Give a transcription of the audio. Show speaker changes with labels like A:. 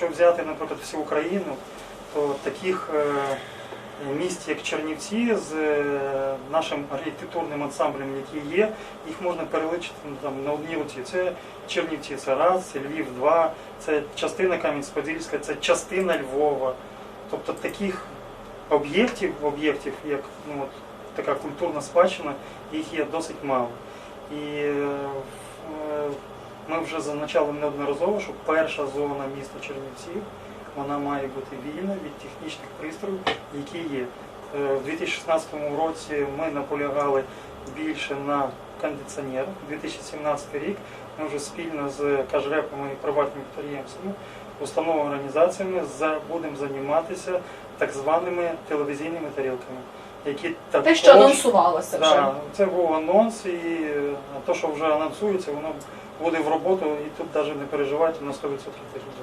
A: якщо взяти, наприклад, всю Україну, то таких е, міст, як Чернівці, з е, нашим архітектурним ансамблем, який є, їх можна переличити ну, там, на одній руці. Це Чернівці, це раз, це Львів, два, це частина Кам'янець-Подільська, це частина Львова. Тобто таких об'єктів, об'єктів, як ну, от, така культурна спадщина, їх є досить мало. І е, ми вже зазначали неодноразово, що перша зона міста Чернівців вона має бути вільна від технічних пристроїв, які є. Е, У 2016 році ми наполягали більше на кондиціонерах. 2017 рік ми вже спільно з кажрепами і приватними підприємцями, установами організаціями за- будемо займатися так званими телевізійними тарілками, які також
B: Те, що анонсувалося вже.
A: Да, це був анонс, і е, те, що вже анонсується, воно буде в роботу, і тут навіть не переживайте на 100% буде.